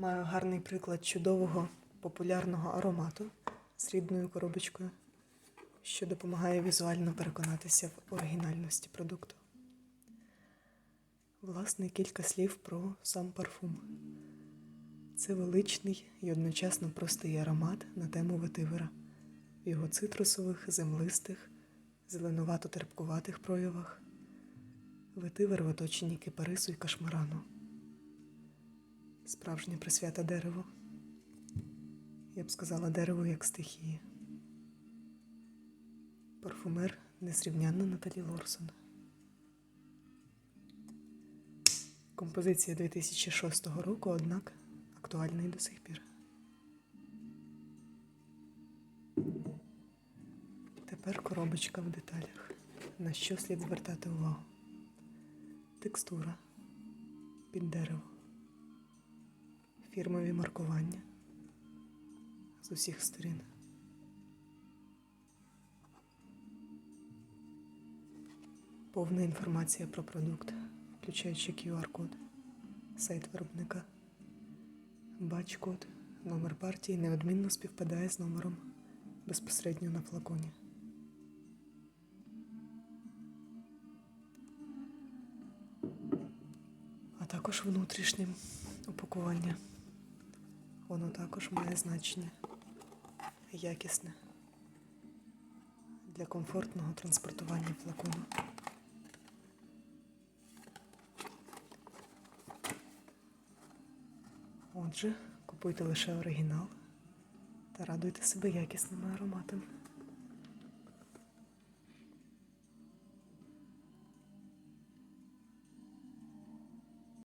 Маю гарний приклад чудового популярного аромату з рідною коробочкою, що допомагає візуально переконатися в оригінальності продукту. Власне, кілька слів про сам парфум. Це величний і одночасно простий аромат на тему ветивера в його цитрусових, землистих, зеленувато-терпкуватих проявах. Ветивер в оточенні кипарису і кашмарану. Справжня присвята дереву. Я б сказала дерево як стихії. Парфумер незрівнянна Наталі Лорсон. Композиція 2006 року, однак актуальна і до сих пір. Тепер коробочка в деталях. На що слід звертати увагу? Текстура під дерево, фірмові маркування з усіх сторін. Повна інформація про продукт, включаючи QR-код, сайт виробника, бач-код, номер партії неодмінно співпадає з номером безпосередньо на флаконі. а також внутрішнє упакування. Воно також має значення якісне для комфортного транспортування флакону. Отже, купуйте лише оригінал та радуйте себе якісними ароматами.